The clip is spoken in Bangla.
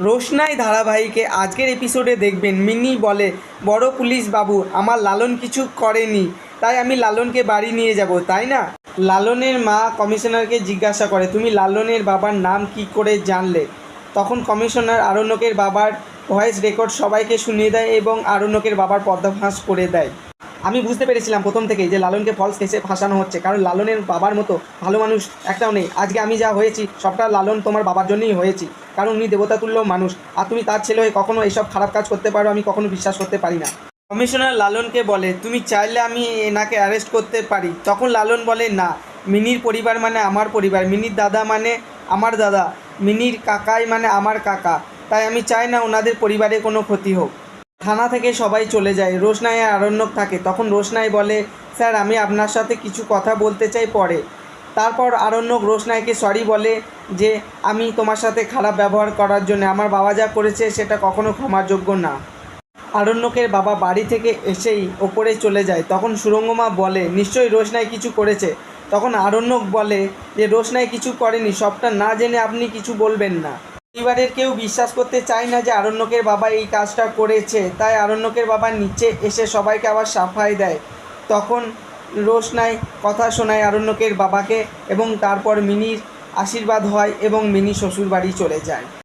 রোশনাই ধারাবাহিকে আজকের এপিসোডে দেখবেন। মিনি বলে, বড় পুলিশ বাবু, আমার লালন কিছু করেনি, তাই আমি লালনকে বাড়ি নিয়ে যাব, তাই না? লালনের মা কমিশনারকে জিজ্ঞাসা করে, তুমি লালনের বাবার নাম কি করে জানলে? তখন কমিশনার আরণ্যকের বাবার ভয়েস রেকর্ড সবাইকে শুনিয়ে দেয় এবং আরণ্যকের বাবার পর্দাফাঁস করে দেয়। আমি বুঝতে পেরেছিলাম প্রথম থেকেই যে লালনকে ফলস কেসে ফাঁসানো হচ্ছে, কারণ লালনের বাবার মতো ভালো মানুষ একটাও নেই। আজকে আমি যা হয়েছি, সবটা লালন তোমার বাবার জন্যই হয়েছি, কারণ উনি দেবতাতুল্য মানুষ। আর তুমি তার ছেলে হয়ে কখনো এসব খারাপ কাজ করতে পারো, আমি কখনো বিশ্বাস করতে পারি না। কমিশনার লালনকে বলে, তুমি চাইলে আমি এনাকে অ্যারেস্ট করতে পারি। তখন লালন বলে, না, মিনির পরিবার মানে আমার পরিবার। মিনির দাদা মানে আমার দাদা, মিনির কাকাই মানে আমার কাকা। তাই আমি চাই না ওনাদের পরিবারে কোনো ক্ষতি হোক। থানা থেকে সবাই চলে যায়। রোশনাই আর আরণ্যক থাকে। তখন রোশনাই বলে, স্যার, আমি আপনার সাথে কিছু কথা বলতে চাই পরে। তারপর আরণ্যক রোশনাইকে সরি বলে যে, আমি তোমার সাথে খারাপ ব্যবহার করার জন্য, আমার বাবা যা করেছে সেটা কখনো ক্ষমাযোগ্য না। আরণ্যকের বাবা বাড়ি থেকে এসেই ওপরে চলে যায়। তখন সুরঙ্গমা বলে, নিশ্চয়ই রোশনাই কিছু করেছে। তখন আরণ্যক বলে যে, রোশনাই কিছু করেনি। সবটা না জেনে আপনি কিছু বলবেন না। পরিবারের কেউ বিশ্বাস করতে চায় না যে আরণ্যকের বাবা এই কাজটা করেছে। তাই আরণ্যকের বাবা নিচে এসে সবাইকে আবার সাফাই দেয়। তখন রোশনাই কথা শোনায় আরণ্যকের বাবাকে এবং তারপর মিনির আশীর্বাদ হয় এবং মিনি শ্বশুরবাড়ি চলে যায়।